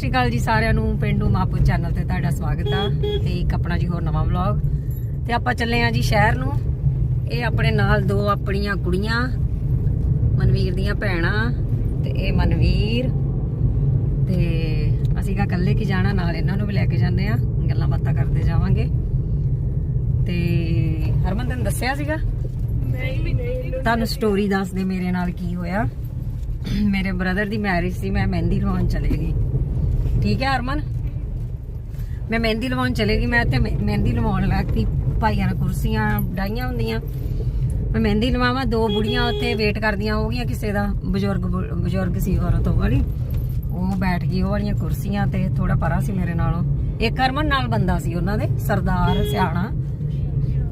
ਸ਼੍ਰੀ ਅਕਾਲ ਜੀ ਸਾਰਿਆਂ ਨੂੰ ਪਿੰਡੂ ਮਾਪੂ ਚੈਨਲ ਤੇ ਤੁਹਾਡਾ ਸਵਾਗਤ ਆ ਤੇ ਇੱਕ ਆਪਣਾ ਜੀ ਹੋਰ ਨਵਾਂ ਵਲੌਗ। ਤੇ ਆਪਾਂ ਚੱਲੇ ਆ ਜੀ ਸ਼ਹਿਰ ਨੂੰ। ਇਹ ਆਪਣੇ ਨਾਲ ਦੋ ਆਪਣੀਆਂ ਕੁੜੀਆਂ ਮਨਵੀਰ ਦੀਆਂ ਭੈਣਾਂ ਤੇ ਇਹ ਮਨਵੀਰ। ਤੇ ਅਸੀਂ ਕਾ ਇਕੱਲੇ ਕੀ ਜਾਣਾ ਨਾਲ ਇਹਨਾਂ ਨੂੰ ਵੀ ਲੈ ਕੇ ਜਾਂਦੇ ਆ। ਗੱਲਾਂ ਬਾਤਾਂ ਕਰਦੇ ਜਾਵਾਂਗੇ। ਤੇ ਹਰਮਨ ਤੈਨੂੰ ਦੱਸਿਆ ਸੀਗਾ? ਤੁਹਾਨੂੰ ਸਟੋਰੀ ਦੱਸ ਦੇ ਮੇਰੇ ਨਾਲ ਕੀ ਹੋਇਆ। ਮੇਰੇ ਬ੍ਰਦਰ ਦੀ ਮੈਰਿਜ ਸੀ ਮੈਂ ਮਹਿੰਦੀ ਲਵਾਉਣ ਚਲੇ ਗਈ। ਠੀਕ ਹੈ ਹਰਮਨ? ਮੈਂ ਮਹਿੰਦੀ ਲਵਾਉਣ ਚਲੇ ਗਈ, ਮੈਂ ਤੇ ਮਹਿੰਦੀ ਲਵਾਉਣ ਲੱਗੀ ਭਾਈਆਂ ਨੇ ਕੁਰਸੀਆਂ ਡਾਈਆਂ ਹੁੰਦੀਆਂ। ਮੈਂ ਮਹਿੰਦੀ ਲਵਾਵਾਂ, ਦੋ ਬੁੜੀਆਂ ਉੱਥੇ ਵੇਟ ਕਰਦੀਆਂ ਹੋਗੀਆਂ ਕਿਸੇ ਦਾ, ਬਜ਼ੁਰਗ ਬਜ਼ੁਰਗ ਸੀ ਔਰਤ, ਉਹ ਵਾਲੀ। ਉਹ ਬੈਠ ਗਈ, ਉਹ ਵਾਲੀਆਂ ਕੁਰਸੀਆਂ ਤੇ ਥੋੜਾ ਪਰਾਂ ਸੀ ਮੇਰੇ ਨਾਲੋਂ। ਇੱਕ ਹਰਮਨ ਨਾਲ ਬੰਦਾ ਸੀ ਉਹਨਾਂ ਦੇ, ਸਰਦਾਰ ਸਿਆਣਾ।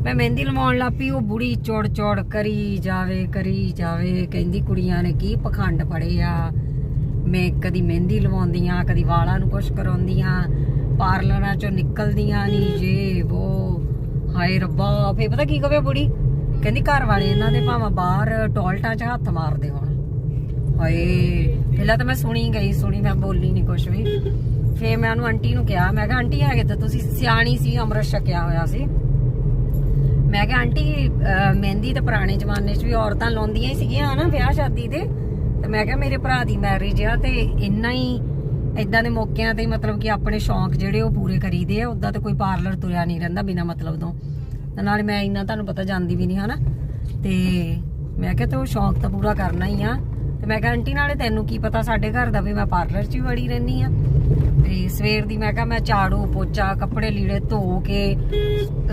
ਮੈਂ ਮਹਿੰਦੀ ਲਵਾਉਣ ਲੱਪੀ ਉਹ ਬੁੜੀ ਚੋੜ ਚੋੜ ਕਰੀ ਜਾਵੇ ਕਰੀ ਜਾਵੇ। ਕਹਿੰਦੀ ਕੁੜੀਆਂ ਨੇ ਕੀ ਪਖੰਡ ਪੜੇ ਆ। ਮੈਂ ਕਦੀ ਮਹਿੰਦੀ ਲਵਾਉਂਦੀਆਂ, ਕਦੀ ਵਾਲਾਂ ਨੂੰ ਕੁਛ ਕਰਾਉਂਦੀਆਂ, ਪਾਰਲਰਾਂ ਚੋਂ ਨਿਕਲਦੀਆਂ ਨਹੀਂ ਜੇ ਉਹ ਹਾਏ ਰੱਬਾ ਫੇ ਪਤਾ ਕੀ ਕਵੇ ਬੁੜੀ? ਕਹਿੰਦੀ ਘਰ ਵਾਲੇ ਇਹਨਾਂ ਦੇ ਭਾਵੇਂ ਬਾਹਰ ਟੋਲਟਾਂ 'ਚ ਹੱਥ ਮਾਰਦੇ ਹੋਣ। ਹਾਏ, ਪਹਿਲਾਂ ਤਾਂ ਮੈਂ ਸੁਣੀ ਗਈ, ਸੁਣੀ, ਮੈਂ ਬੋਲੀ ਨਹੀਂ ਕੁਛ ਵੀ। ਫੇ ਮੈਂ ਉਹਨੂੰ ਆਂਟੀ ਨੂੰ ਕਿਹਾ, ਮੈਂ ਕਿਹਾ, ਆਂਟੀ, ਹੈਗੇ ਤਾਂ ਤੁਸੀਂ ਸਿਆਣੀ ਸੀ, ਅੰਮ੍ਰਿਤ ਛਕਿਆ ਹੋਇਆ ਸੀ। ਮੈਂ ਕਿਹਾ, ਆਂਟੀ ਮਹਿੰਦੀ ਤਾਂ ਪੁਰਾਣੇ ਜ਼ਮਾਨੇ 'ਚ ਵੀ ਔਰਤਾਂ ਲਾਉਂਦੀਆਂ ਹੀ ਸੀਗੀਆਂ, ਹਨਾ, ਵਿਆਹ ਸ਼ਾਦੀ ਤੇ? ਤੇ ਮੈਂ ਕਿਹਾ ਮੇਰੇ ਭਰਾ ਦੀ ਮੈਰਿਜ ਆ ਤੇ ਇੰਨਾ ਹੀ ਇਦਾਂ ਦੇ ਮੌਕਿਆਂ ਤੇ ਮਤਲਬ ਕਿ ਆਪਣੇ ਸ਼ੌਂਕ ਜਿਹੜੇ ਉਹ ਪੂਰੇ ਕਰੀਦੇ ਆ ਉਦਾਂ ਤਾਂ ਕੋਈ ਪਾਰਲਰ ਤੁਰਿਆ ਨਹੀਂ ਰਹਿੰਦਾ ਬਿਨਾ ਮਤਲਬ ਤੋਂ। ਤੇ ਨਾਲੇ ਮੈਂ ਇੰਨਾ ਤੁਹਾਨੂੰ ਪਤਾ ਜਾਂਦੀ ਵੀ ਨਹੀਂ, ਹਨਾ? ਤੇ ਮੈਂ ਕਿਹਾ ਤੇ ਉਹ ਸ਼ੌਂਕ ਤਾਂ ਪੂਰਾ ਕਰਨਾ ਹੀ ਆ। ਤੇ ਮੈਂ ਕਿਹਾ, ਆਂਟੀ, ਨਾਲੇ ਤੈਨੂੰ ਕੀ ਪਤਾ ਸਾਡੇ ਘਰ ਦਾ ਵੀ ਮੈਂ ਪਾਰਲਰ 'ਚ ਹੀ ਵੜੀ ਰਹਿਨੀ ਆ? ਤੇ ਸਵੇਰ ਦੀ ਮੈਂ ਕਿਹਾ, ਮੈਂ ਝਾੜੂ ਪੋਚਾ, ਕੱਪੜੇ ਲੀੜੇ ਧੋ ਕੇ,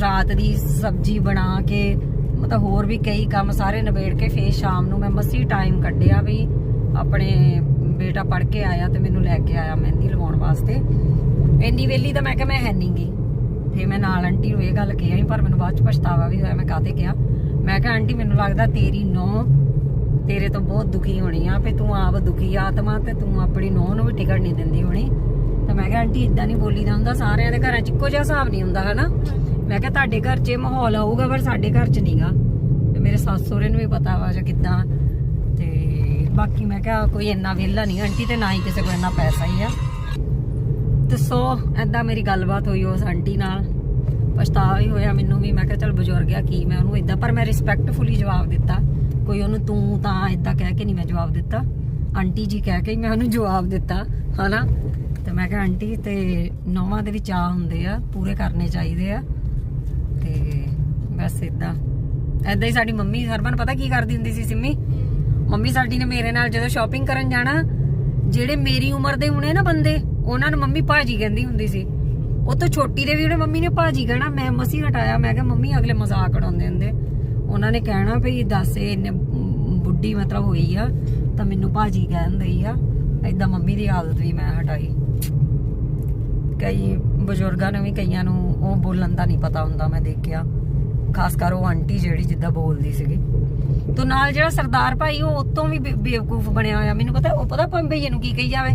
ਰਾਤ ਦੀ ਸਬਜ਼ੀ ਬਣਾ ਕੇ ਮਤਲਬ ਹੋਰ ਵੀ ਕਈ ਕੰਮ ਸਾਰੇ ਨਿਬੇੜ ਕੇ ਫੇਰ ਸ਼ਾਮ ਨੂੰ ਮੈਂ ਮਸੀ ਟਾਈਮ ਕੱਢਿਆ ਵੀ ਆਪਣੇ ਬੇਟਾ ਪੜ ਕੇ ਆਇਆ ਤੇ ਮੈਨੂੰ ਲੈ ਕੇ ਆਇਆ ਮਹਿੰਦੀ ਲਵਾਉਣ ਵਾਸਤੇ। ਇੰਨੀ ਵੇਲੀ ਤਾਂ ਮੈਂ ਕਿਹਾ ਮੈਂ ਹੈ ਨਹੀਂਗੀ ਫੇ ਮੈਂ ਨਾਲ ਆਂਟੀ ਨੂੰ ਇਹ ਗੱਲ ਕਹੀ ਪਰ ਮੈਨੂੰ ਬਾਅਦ ਚ ਪਛਤਾਵਾ ਵੀ ਹੋਇਆ, ਮੈਂ ਕਾਹਤੇ ਕਿਹਾ? ਮੈਂ ਕਿਹਾ, ਆਂਟੀ, ਮੈਨੂੰ ਲੱਗਦਾ ਤੇਰੀ ਨੋ ਤੇਰੇ ਤੋਂ ਬਹੁਤ ਦੁਖੀ ਹੋਣੀ ਆ ਫੇ ਤੂੰ ਆਪ ਦੁਖੀ ਆਤਮਾ ਤੇ ਤੂੰ ਆਪਣੀ ਨੌ ਨੂੰ ਵੀ ਟਿਕਟ ਨਹੀਂ ਦਿੰਦੀ ਹੋਣੀ। ਤਾਂ ਮੈਂ ਕਿਹਾ, ਆਂਟੀ ਇਦਾਂ ਨਹੀਂ ਬੋਲੀਦਾ ਹੁੰਦਾ, ਸਾਰਿਆਂ ਦੇ ਘਰਾਂ 'ਚ ਇੱਕੋ ਜਿਹਾ ਹਿਸਾਬ ਨਹੀਂ ਹੁੰਦਾ, ਹਨਾ? ਮੈਂ ਕਿਹਾ ਤੁਹਾਡੇ ਘਰ 'ਚ ਇਹ ਮਾਹੌਲ ਆਊਗਾ, ਪਰ ਸਾਡੇ ਘਰ 'ਚ ਨਹੀਂਗਾ ਤੇ ਮੇਰੇ ਸੱਸ ਸਹੁਰੇ ਨੂੰ ਵੀ ਪਤਾ ਵਾ ਜਾਂ ਕਿੱਦਾਂ। ਤੇ ਬਾਕੀ ਮੈਂ ਕਿਹਾ ਕੋਈ ਇੰਨਾ ਵਿਹਲਾ ਨਹੀਂ ਆਂਟੀ ਤੇ ਨਾ ਹੀ ਕਿਸੇ ਕੋਲ ਇੰਨਾ ਪੈਸਾ ਹੀ ਆ। ਤੇ ਸੋ ਐਦਾਂ ਮੇਰੀ ਗੱਲਬਾਤ ਹੋਈ ਉਸ ਆਂਟੀ ਨਾਲ। ਪਛਤਾਵਾ ਹੀ ਹੋਇਆ ਮੈਨੂੰ ਵੀ, ਮੈਂ ਕਿਹਾ ਚਲ ਬਜ਼ੁਰਗ ਆ, ਕੀ ਮੈਂ ਉਹਨੂੰ ਇਦਾਂ ਪਰ ਮੈਂ ਰਿਸਪੈਕਟਫੁਲੀ ਜਵਾਬ ਦਿੱਤਾ। ਕੋਈ ਉਹਨੂੰ ਤੂੰ ਤਾਂ ਇਦਾਂ ਕਹਿ ਕੇ ਨਹੀਂ ਮੈਂ ਜਵਾਬ ਦਿੱਤਾ। ਆਂਟੀ ਜੀ ਕਹਿ ਕੇ ਮੈਂ ਉਹਨੂੰ ਜਵਾਬ ਦਿੱਤਾ, ਹਨਾ? ਤੇ ਮੈਂ ਕਿਹਾ ਆਂਟੀ, ਤੇ ਨੌਵਾਂ ਦੇ ਵਿੱਚ ਆ ਹੁੰਦੇ ਆ, ਪੂਰੇ ਕਰਨੇ ਚਾਹੀਦੇ ਆ। ਤੇ ਬਸ ਇਦਾਂ ਐਦਾਂ ਹੀ ਸਾਡੀ ਮੰਮੀ ਹਰਮਨ ਪਤਾ ਕੀ ਕਰਦੀ ਹੁੰਦੀ ਸੀ ਸਿੰਮੀ? ਮੰਮੀ ਸਾਡੀ ਨੇ ਮੇਰੇ ਨਾਲ ਜਦੋਂ ਸ਼ਾਪਿੰਗ ਕਰਨ ਜਾਣਾ, ਜਿਹੜੇ ਮੇਰੀ ਉਮਰ ਦੇ ਹੁਣੇ ਨਾ ਬੰਦੇ, ਉਹਨਾਂ ਨੂੰ ਮੰਮੀ ਭਾਜੀ ਕਹਿੰਦੀ ਹੁੰਦੀ ਸੀ। ਉਹ ਤੋਂ ਛੋਟੀ ਦੇ ਵੀ ਉਹਨੇ ਮੰਮੀ ਨੇ ਭਾਜੀ ਕਹਿਣਾ, ਮੈਂ ਮਸੀ ਹਟਾਇਆ, ਮੈਂ ਕਿਹਾ ਮੰਮੀ ਅਗਲੇ ਮਜ਼ਾਕ ਉਡਾਉਂਦੇ ਹੁੰਦੇ। ਉਹਨਾਂ ਨੇ ਕਹਿਣਾ ਭਈ ਦੱਸ ਇਹ ਇੰਨੇ ਬੁੱਢੀ ਮਤਲਬ ਹੋਈ ਆ, ਤਾਂ ਮੈਨੂੰ ਭਾਜੀ ਕਹਿੰਦੇ ਹੀ ਆ, ਏਦਾਂ ਮੰਮੀ ਦੀ ਆਦਤ ਵੀ ਮੈਂ ਹਟਾਈ। ਕਈ ਬਜ਼ੁਰਗਾਂ ਨੂੰ ਵੀ ਕਈਆਂ ਨੂੰ ਉਹ ਬੋਲਣ ਦਾ ਨਹੀਂ ਪਤਾ ਹੁੰਦਾ ਮੈਂ ਦੇਖਿਆ। ਖਾਸ ਕਰ ਉਹ ਆਂਟੀ ਜਿਹੜੀ ਜਿੱਦਾਂ ਬੋਲਦੀ ਸੀਗੀ। ਤੋਂ ਨਾਲ ਜਿਹੜਾ ਸਰਦਾਰ ਭਾਈ ਉਹ ਉਤੋਂ ਵੀ ਬੇਵਕੂਫ ਬਣਿਆ ਹੋਇਆ। ਮੈਨੂੰ ਪਤਾ ਉਹ ਪਤਾ ਭਈਏ ਨੂੰ ਕੀ ਕਹੀ ਜਾਵੇ?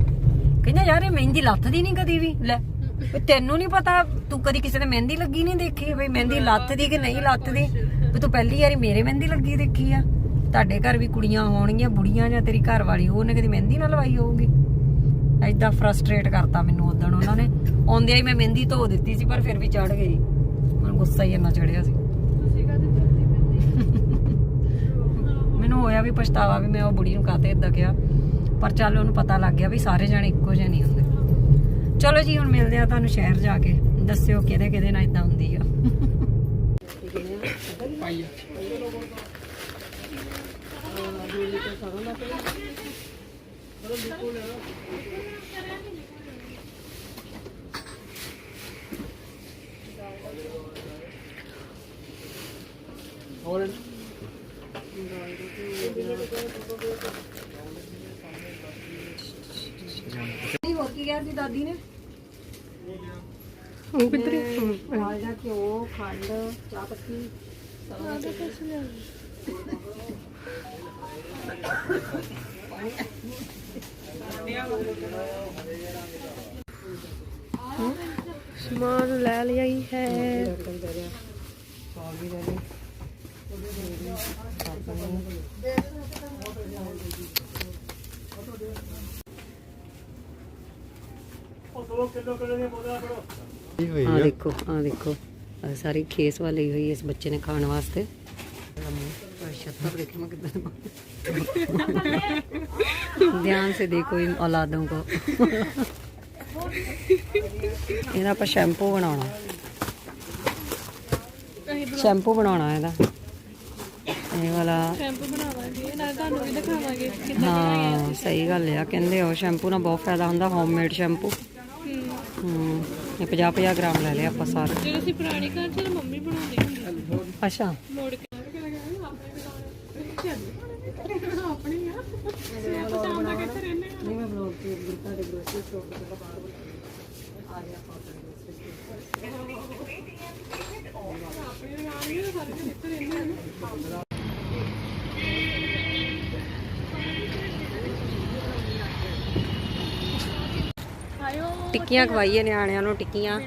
ਕਹਿੰਦਾ ਯਾਰ ਇਹ ਮਹਿੰਦੀ ਲੱਥਦੀ ਨਹੀਂ ਕਦੀ ਵੀ। ਲੈ ਤੈਨੂੰ ਨਹੀਂ ਪਤਾ ਤੂੰ ਕਦੀ ਕਿਸੇ ਦੇ ਮਹਿੰਦੀ ਲੱਗੀ ਨਹੀਂ ਦੇਖੀ? ਬਈ ਮਹਿੰਦੀ ਲੱਥਦੀ ਕਿ ਨਹੀਂ ਲੱਥਦੀ? ਵੀ ਤੂੰ ਪਹਿਲੀ ਵਾਰੀ ਮੇਰੇ ਮਹਿੰਦੀ ਲੱਗੀ ਦੇਖੀ ਆ? ਤੁਹਾਡੇ ਘਰ ਵੀ ਕੁੜੀਆਂ ਹੋਣਗੀਆਂ ਬੁੜੀਆਂ ਜਾਂ ਤੇਰੀ ਘਰ ਵਾਲੀ ਉਹਨੇ ਕਦੀ ਮਹਿੰਦੀ ਨਾ ਲਵਾਈ ਹੋਊਗੀ? ਐਦਾਂ ਫਰਸਟ੍ਰੇਟ ਕਰਤਾ ਮੈਨੂੰ ਉਦੋਂ ਉਹਨਾਂ ਨੇ। ਆਉਂਦਿਆਂ ਹੀ ਮੈਂ ਮਹਿੰਦੀ ਧੋ ਦਿੱਤੀ ਸੀ ਪਰ ਫਿਰ ਵੀ ਚੜ ਗਈ। ਮੈਨੂੰ ਗੁੱਸਾ ਹੀ ਇੰਨਾ ਚੜਿਆ ਸੀ। ਮੈਨੂੰ ਹੋਇਆ ਵੀ ਪਛਤਾਵਾ ਵੀ ਮੈਂ ਉਹ ਬੁੜੀ ਨੂੰ ਕਾਤੇ ਇਦਾਂ ਕਿਹਾ। ਪਰ ਚੱਲ ਉਹਨੂੰ ਪਤਾ ਲੱਗ ਗਿਆ ਵੀ ਸਾਰੇ ਜਣੇ ਇੱਕੋ ਜਿਹੇ ਨਹੀਂ ਹੁੰਦੇ। ਚਲੋ ਜੀ ਹੁਣ ਮਿਲਦੇ ਆ ਤੁਹਾਨੂੰ ਸ਼ਹਿਰ ਜਾ ਕੇ। ਦੱਸਿਓ ਕਿਹਦੇ ਕਿਹਦੇ ਨਾਲ ਇਦਾਂ ਹੁੰਦੀ ਆ। ਨਹੀਂ ਹੋਰ ਕੀ ਕਿਹਾ ਸੀ ਦਾਦੀ ਨੇ? ਉਹ ਕਿੱਧਰ ਨਾਲ ਦਾ ਘਿਓ ਖੰਡ ਚਾਹ ਪੱਤੀ ਸਮਾਨ ਲੈ ਲਿਆ ਹੀ ਹੈ। ਆ ਦੇਖੋ ਆ ਦੇਖੋ ਆਹ ਸਾਰੀ ਖੇਸ ਵਾਲੀ ਹੋਈ ਇਸ ਬੱਚੇ ਨੇ ਖਾਣ ਵਾਸਤੇ छत्तर देखे मैं कितना ध्यान से देखो इन औलादों को ਇਹਦਾ ਆਪਾਂ ਸ਼ੈਂਪੂ ਬਣਾਉਣਾ ਸ਼ੈਂਪੂ ਬਣਾਉਣਾ ਇਹਦਾ ਇਹ ਵਾਲਾ ਸ਼ੈਂਪੂ ਬਣਾਵਾਂਗੇ ਨਾਲ ਤੁਹਾਨੂੰ ਵੀ ਦਿਖਾਵਾਂਗੇ ਹਾਂ ਸਹੀ ਗੱਲ ਆ ਕਹਿੰਦੇ ਉਹ ਸ਼ੈਂਪੂ ਨਾਲ ਬਹੁਤ ਫਾਇਦਾ ਹੁੰਦਾ ਹੋਮਮੇਡ ਸ਼ੈਂਪੂ ਹੂੰ ਇਹ 50 50 ਗ੍ਰਾਮ ਲੈ ਲਿਆ ਆਪਾਂ ਸਾਰੇ। ਜਦੋਂ ਅਸੀਂ ਪੁਰਾਣੇ ਘਰ ਚ ਤਾਂ ਮੰਮੀ ਬਣਾਉਂਦੀ ਹੁੰਦੀ ਸੀ। ਅੱਛਾ। ਮੋੜ ਕੇ ਆਪਣੇ ਆ। ਆਪਾਂ ਸ਼ਾਮ ਦਾ ਕਿੱਥੇ ਰਹਿੰਦੇ ਆ ਨਹੀਂ ਮੈਂ ਬਲੌਗ ਤੇ ਗੁਰਤਾ ਦੇ ਗ੍ਰੋਸਰੀ ਸਟੋਰ ਤੋਂ ਬਾਹਰ ਆ ਗਿਆ ਆਪਾਂ ਆਪਣੇ ਦੁਕਾਨ ਵੀ ਤਾਂ ਸਾਰੇ ਕਿੱਥੇ ਰਹਿੰਦੇ ਆ। ਟਿੱਕੀਆਂ ਖਵਾਈਏ ਨਿਆਣਿਆਂ ਨੂੰ ਟਿੱਕੀਆਂ।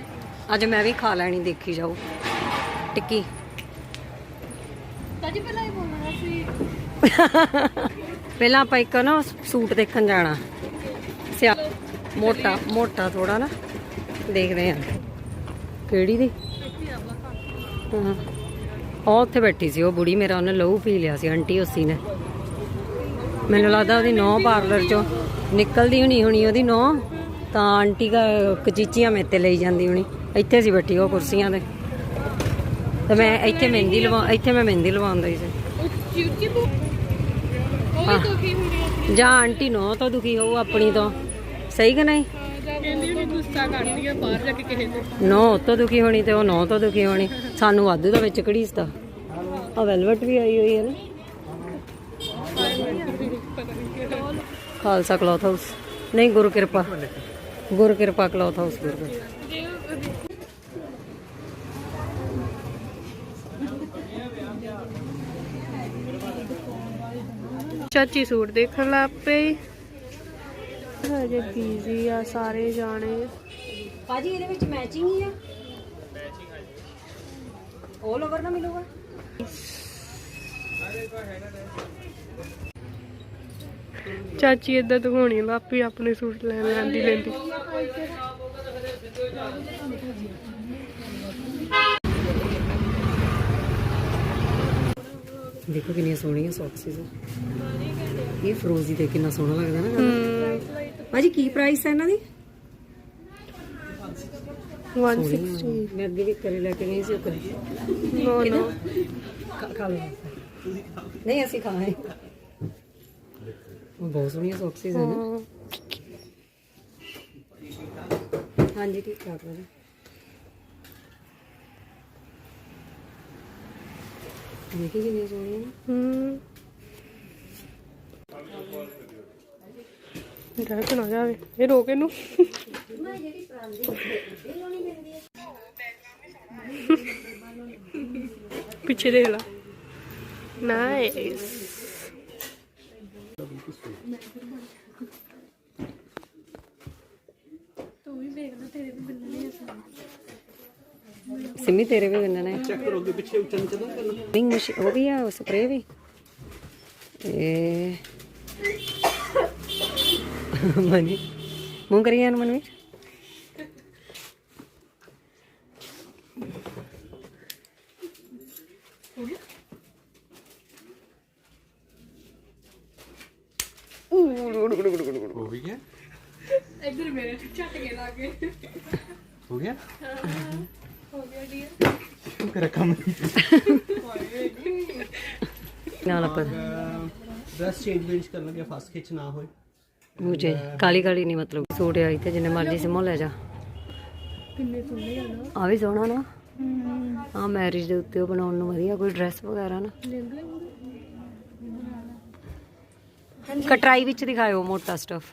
ਅੱਜ ਮੈਂ ਵੀ ਖਾ ਲੈਣੀ ਦੇਖੀ ਜਾਓ। ਟਿੱਕੀ। ਤਾਜੀ ਪਹਿਲਾਂ ਹੀ ਬੋਲਣਾ ਸੀ। ਪਹਿਲਾਂ ਆਪਾਂ ਇੱਕ ਨਾ ਸੂਟ ਦੇਖਣ ਜਾਣਾ। ਸਿਆ ਮੋਟਾ ਮੋਟਾ ਥੋੜਾ ਨਾ। ਦੇਖਦੇ ਆ ਕਿਹੜੀ ਦੀ? ਹਾਂ। ਉਹ ਉੱਥੇ ਬੈਠੀ ਸੀ ਉਹ ਬੁੜੀ ਮੇਰਾ ਉਹਨੇ ਲਹੂ ਪੀ ਲਿਆ ਸੀ ਆਂਟੀ ਉਸੀ ਨੇ। ਮੈਨੂੰ ਲੱਗਦਾ ਉਹਦੀ ਨੌ ਪਾਰਲਰ ਚੋਂ ਨਿਕਲਦੀ ਹੋਣੀ ਹੋਣੀ ਉਹਦੀ ਨੌ। ਤਾਂ ਆਂਟੀ ਦਾ ਕਚੀਚੀਆਂ ਮੇਤੇ ਲਈ ਜਾਂਦੀ ਹੋਣੀ। ਇੱਥੇ ਸੀ ਬੈਠੀ ਉਹ ਕੁਰਸੀਆਂ ਤੇ। ਤੇ ਮੈਂ ਇੱਥੇ ਮਹਿੰਦੀ ਲਵਾ, ਇੱਥੇ ਮੈਂ ਮਹਿੰਦੀ ਲਵਾਉਂਦਾ ਸੀ। ਜਾਂ ਆਂਟੀ ਨੋ ਤੋਂ ਦੁਖੀ ਹੋਊ, ਆਪਣੀ ਤੋਂ। ਸਹੀ ਕਿ ਨਹੀਂ? ਕਹਿੰਦੀ ਵੀ ਨੋ ਤੋਂ ਦੁਖੀ ਹੋਣੀ ਤੇ ਉਹ ਨੋ ਤੋਂ ਦੁਖੀ ਹੋਣੀ। ਸਾਨੂੰ ਵਾਧੂ ਦਾ ਵਿੱਚ ਘੜੀਸਦਾ ਆ ਵੈਲਵਟ ਵੀ ਆਈ ਹੋਈ ਹੈ ਨਾ। Khalsa cloth house. ਨਹੀਂ, ਗੁਰੂ ਕਿਰਪਾ। ਗੁਰ ਕਿਰਪਾ ਕਲੌਥ ਹਾਊਸ ਗੁਰੂ ਕਿਰਪਾ। ਚਾਚੀ ਸੂਟ ਦੇਖਣ ਲੱਗ ਪਈ ਹਜੇ ਬੀਜ਼ੀ ਆ ਸਾਰੇ ਜਾਣੇ। ਭਾਜੀ, ਇਹਦੇ ਵਿੱਚ ਮੈਚਿੰਗ ਹੀ ਆ। 올 ਓਵਰ ਨਾ ਮਿਲੂਗਾ। ਚਾਚੀ ਏਦਾਂ ਦਿਖਾਉਣੀ ਲਾਪੀ ਆਪਣੇ ਸੂਟ ਲੈਣ ਲੈਂਦੀ ਲੈਂਦੀ ਦੇਖੋ ਕਿੰਨੀਆਂ ਸੋਹਣੀਆਂ ਸੌਕਸਿਸ ਇਹ ਫਰੋਜ਼ੀ ਤੇ ਕਿੰਨਾ ਸੋਹਣਾ ਲੱਗਦਾ ਨਾ। ਭਾਜੀ ਕੀ ਪ੍ਰਾਈਸ ਹੈ ਇਹਨਾਂ ਦੀ? 160 ਮੈਂ ਅੱਗੇ ਵੀ ਕਰੇ ਲੈ ਕੇ ਗਈ ਸੀ ਉਹ ਕਰੇ। ਨੋ ਨੋ ਨਹੀਂ ਅਸੀਂ ਖਾਏ ਬਹੁਤ ਸੋਹਣੀਆਂ ਸੌਕਸਿਸ ਹੈ। ਨਾ ਹਾਂਜੀ ਠੀਕ ਠਾਕ ਹੈ ਦੇਖੀ ਕਿੰਨੀਆਂ ਸੋਹਣੀਆਂ ਨੇ। ਹੂੰ। ਡਰ ਨਾ ਜਾਵੇ। ਇਹ ਰੋਕ ਇਹਨੂੰ। ਪਿੱਛੇ ਦੇਖ ਲਾ। ਨਾਈਸ ਤੂੰ ਵੀ ਵੇਖ ਲੈ ਤੇਰੇ ਵੀ ਬੰਨਣੇ ਆ सिमी तेरे भी बनना है चेक करोगे पीछे उचन चलन करना रिंग मशीन वो भी है स्प्रे भी ए मनी मुंह करिए ना मनवीर हो गया इधर मेरे चट के लागे हो गया ਰਕਮ ਨਾਲ ਆਪਾਂ ਬਸ ਚੇਂਜ ਵੇਂਜ ਕਰਨ ਲੱਗੇ ਫਸ ਨਹੀਂ ਮਤਲਬ। ਸੂਟ ਆਈ ਮਰਜ਼ੀ ਸਿਮੋ ਲੈ ਜਾ। ਨਾ। ਆ ਮੈਰਿਜ ਦੇ ਉੱਤੇ ਬਣਾਉਣ ਨੂੰ ਵਧੀਆ ਕੋਈ ਡਰੈਸ ਵਗੈਰਾ ਨਾ। ਕਟਰਾਈ ਵਿੱਚ ਦਿਖਾਇਓ ਮੋਟਾ ਸਟਫ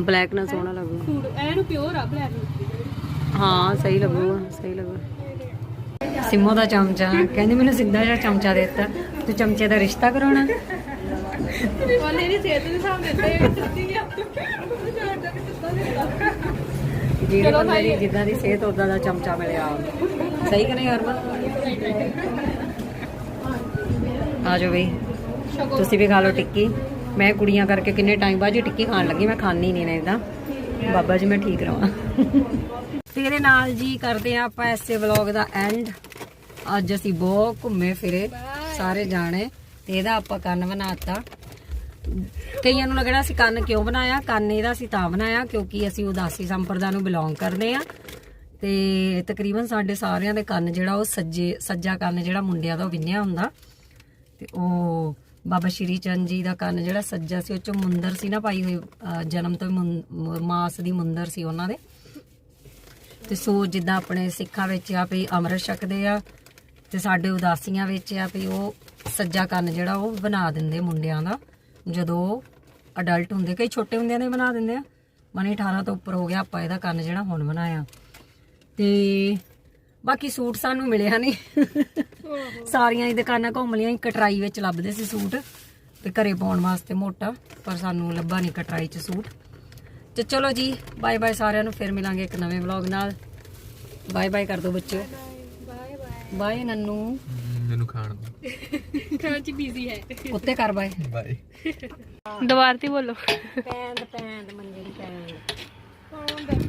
ਬਲੈਕ ਨਾਲ ਸੋਹਣਾ ਲੱਗੂ। ਸੂਟ ਐਨ ਪਿਓਰ ਆ ਬਲੈਕ ਹਾਂ ਸਹੀ ਲੱਗੂਗਾ ਸਹੀ ਲੱਗੂਗਾ ਸਿੰਮੋ ਦਾ ਚਮਚਾ ਕਹਿੰਦੀ ਮੈਨੂੰ ਸਿੱਧਾ ਜਿਹਾ ਚਮਚਾ ਦੇ ਦਿੱਤਾ। ਤੂੰ ਚਮਚੇ ਦਾ ਰਿਸ਼ਤਾ ਕਰਾਉਣਾ? ਉਹਨੇ ਨਹੀਂ ਸਿਹਤ ਦੇ ਤੇ ਦਿੱਤੀ ਆ। ਜਿਹੜੇ ਬੰਦੇ ਦੀ ਜਿੱਦਾਂ ਦੀ ਸਿਹਤ ਉਦਾਂ ਦਾ ਚਮਚਾ ਮਿਲਿਆ। ਸਹੀ ਕਿ ਨਹੀਂ ਹਰਮਨ? ਆ ਜਾਓ ਬਈ। ਤੁਸੀਂ ਵੀ ਖਾ ਲਓ ਟਿੱਕੀ। ਮੈਂ ਕੁੜੀਆਂ ਕਰਕੇ ਕਿੰਨੇ ਟਾਈਮ ਬਾਅਦ ਜੀ ਟਿੱਕੀ ਖਾਣ ਲੱਗੀ, ਮੈਂ ਖਾਣੀ ਨਹੀਂ ਨੇ ਇਦਾਂ ਬਾਬਾ ਜੀ, ਮੈਂ ਠੀਕ ਰਵਾਂ। ਤੇ ਇਹਦੇ ਨਾਲ ਜੀ ਕਰਦੇ ਆ ਆਪਾਂ ਐਸੇ ਵਲੌਗ ਦਾ ਐਂਡ ਅੱਜ ਅਸੀਂ ਬਹੁਤ ਘੁੰਮੇ ਫਿਰੇ, ਸਾਰੇ ਜਾਣੇ, ਤੇ ਇਹਦਾ ਆਪਾਂ ਕੰਨ ਬਣਾਤਾ। ਕਈਆਂ ਨੂੰ ਲੱਗਣਾ ਅਸੀਂ ਕੰਨ ਕਿਉਂ ਬਣਾਇਆ, ਕੰਨ ਇਹਦਾ ਅਸੀਂ ਤਾਂ ਬਣਾਇਆ, ਕਿਉਂਕਿ ਅਸੀਂ ਉਦਾਸੀ ਸੰਪਰਦਾ ਨੂੰ ਬਿਲੋਂਗ ਕਰਦੇ ਆ। ਤੇ ਤਕਰੀਬਨ ਸਾਡੇ ਸਾਰਿਆਂ ਦੇ ਕੰਨ ਜਿਹੜਾ ਉਹ ਸੱਜੇ, ਸੱਜਾ ਕੰਨ ਜਿਹੜਾ ਮੁੰਡਿਆਂ ਦਾ ਉਹ ਵਿੰਨਿਆ ਹੁੰਦਾ। ਤੇ ਉਹ ਬਾਬਾ ਸ਼੍ਰੀ ਚੰਦ ਜੀ ਦਾ ਕੰਨ ਜਿਹੜਾ ਸੱਜਾ ਸੀ, ਉਹ ਚ ਮੁੰਦਰ ਸੀ ਨਾ ਪਾਈ ਹੋਈ ਜਨਮ ਤੋਂ ਮਾਸ ਦੀ ਮੁੰਦਰ ਸੀ ਉਹਨਾਂ ਦੇ। ਤੇ ਸੋ ਜਿੱਦਾਂ ਆਪਣੇ ਸਿੱਖਾਂ ਵਿੱਚ ਆ ਵੀ ਅੰਮ੍ਰਿਤ ਛਕਦੇ ਆ, ਤੇ ਸਾਡੇ ਉਦਾਸੀਆਂ ਵਿੱਚ ਆ ਵੀ ਉਹ ਸੱਜਾ ਕੰਨ ਜਿਹੜਾ ਉਹ ਬਣਾ ਦਿੰਦੇ ਮੁੰਡਿਆਂ ਦਾ। ਜਦੋਂ ਅਡਲਟ ਹੁੰਦੇ, ਕਈ ਛੋਟੇ ਹੁੰਦਿਆਂ ਦੇ ਬਣਾ ਦਿੰਦੇ ਆ। ਮਨੇ 18 ਤੋਂ ਉੱਪਰ ਹੋ ਗਿਆ, ਆਪਾਂ ਇਹਦਾ ਕੰਨ ਜਿਹੜਾ ਹੁਣ ਬਣਾਇਆ। ਤੇ ਬਾਕੀ ਸੂਟ ਸਾਨੂੰ ਮਿਲਿਆ ਨਹੀਂ ਸਾਰੀਆਂ ਹੀ ਦੁਕਾਨਾਂ ਘੁੰਮ ਲਈਆਂ ਕਟਰਾਈ ਵਿੱਚ ਲੱਭਦੇ ਸੀ ਸੂਟ ਤੇ ਘਰੇ ਪਾਉਣ ਵਾਸਤੇ ਮੋਟਾ ਪਰ ਸਾਨੂੰ ਲੱਭਾ ਨਹੀਂ ਕਟਰਾਈ 'ਚ ਸੂਟ। ਤੇ ਚਲੋ ਜੀ ਬਾਏ ਬਾਏ ਸਾਰਿਆਂ ਨੂੰ ਫਿਰ ਮਿਲਾਂਗੇ ਇੱਕ ਨਵੇਂ ਵਲੌਗ ਨਾਲ। ਬਾਏ ਬਾਏ ਕਰ ਦਿਓ ਬੱਚਿਓ। ਬਾਏ ਨੰਨੂ। ਮੈਨੂੰ ਖਾਣ ਦੋ। ਖਾਣ ਚ ਬਿਜ਼ੀ ਹੈ। ਉੱਤੇ ਕਰ ਬਾਏ ਬਾਏ ਦੁਬਾਰਾ ਤੇ ਬੋਲੋ। ਪੈਂਦ ਪੈਂਦ ਮੰਜੇ ਦੀ ਪੈਂਦ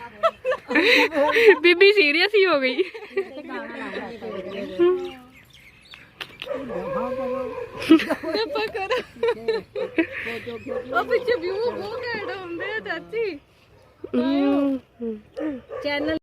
ਬੀਬੀ ਸੀਰੀਅਸ ਹੀ ਹੋ ਗਈ। ਆਪਾਂ ਕਰ ਉਹ ਪਿੱਛੇ ਵਿਊ ਬਹੁਤ ਘੈਂਟ ਹੁੰਦੇ ਆ ਚਾਚੀ। ਚੈਨਲ